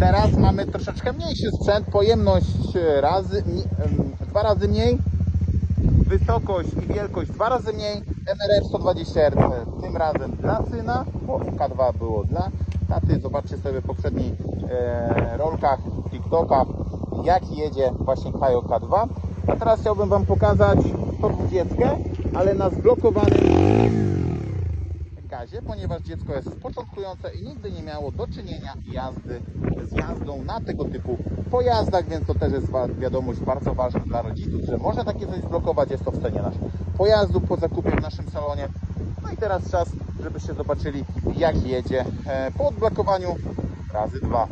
Teraz mamy troszeczkę mniejszy sprzęt, pojemność e, razy, dwa razy mniej, wysokość i wielkość dwa razy mniej, MRF 120 RC, tym razem dla syna, bo K2 było dla taty. Zobaczcie sobie w poprzednich e, rolkach, TikTokach, jak jedzie właśnie Kajo K2. A teraz chciałbym Wam pokazać 120, ale na zblokowanym gazie, ponieważ dziecko jest początkujące i nigdy nie miało do czynienia jazdy z jazdą na tego typu pojazdach, więc to też jest wiadomość bardzo ważna dla rodziców, że można takie coś zblokować, jest to w cenie naszych pojazdów po zakupie w naszym salonie. No i teraz czas, żebyście zobaczyli jak jedzie e, po odblokowaniu razy dwa.